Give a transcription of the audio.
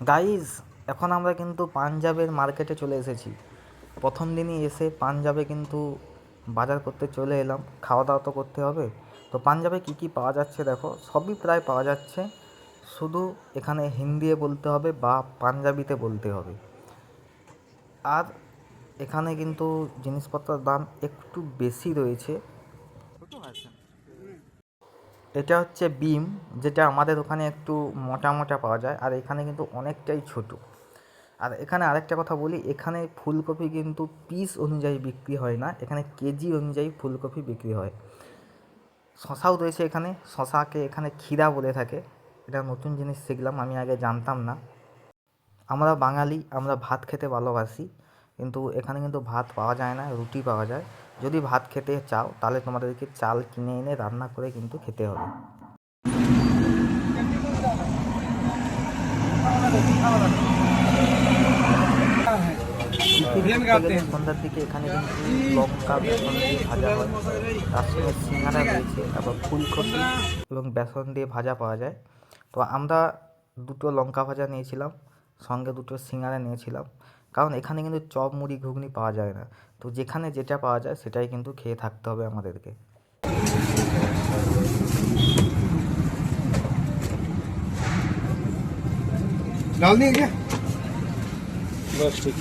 Guys এখন আমরা কিন্তু পাঞ্জাবের মার্কেটে চলে এসেছি। প্রথম দিনই এসে পাঞ্জাবে কিন্তু বাজার করতে চলে এলাম খাওয়া দাওয়া তো করতে হবে। তো পাঞ্জাবে কী কী পাওয়া যাচ্ছে দেখো, সবই প্রায় পাওয়া যাচ্ছে। শুধু এখানে হিন্দিতে বলতে হবে বা পাঞ্জাবিতে বলতে হবে। আর এখানে কিন্তু জিনিসপত্রের দাম একটু বেশি রয়েছে। এটা হচ্ছে বিম যেটা আমাদের ওখানে একটু মোটা মোটা পাওয়া যায়, আর এখানে কিন্তু অনেকটাই ছোট। আর এখানে আরেকটা কথা বলি, এখানে ফুলকপি কিন্তু পিস অনুযায়ী বিক্রি হয় না, এখানে কেজি অনুযায়ী ফুলকপি বিক্রি হয়। শশাও রয়েছে এখানে, শশাকে এখানে ক্ষীরা বলে থাকে। এটা নতুন জিনিস শিখলাম, আমি আগে জানতাম না। আমরা বাঙালি, আমরা ভাত খেতে ভালোবাসি, কিন্তু এখানে কিন্তু ভাত পাওয়া যায় না, রুটি পাওয়া যায়। যদি ভাত খেতে চাও তাহলে তোমাদেরকে চাল কিনে এনে রান্না করে কিন্তু খেতে হবে। সন্ধ্যার দিকে এখানে কিন্তু লঙ্কা বেসন দিয়ে ভাজা হয়। তার সঙ্গে সিঙ্গারা রয়েছে তারপর ফুলকপি এবং বেসন দিয়ে ভাজা পাওয়া যায়। তো আমরা দুটো লঙ্কা ভাজা নিয়েছিলাম সঙ্গে দুটো সিঙ্গারা নিয়েছিলাম। কারণ এখানে কিন্তু চপ মুড়ি ঘুগনি পাওয়া যায় না। তো যেখানে যেটা পাওয়া যায় সেটাই কিন্তু খেয়ে থাকতে হবে আমাদেরকে। ঠিক।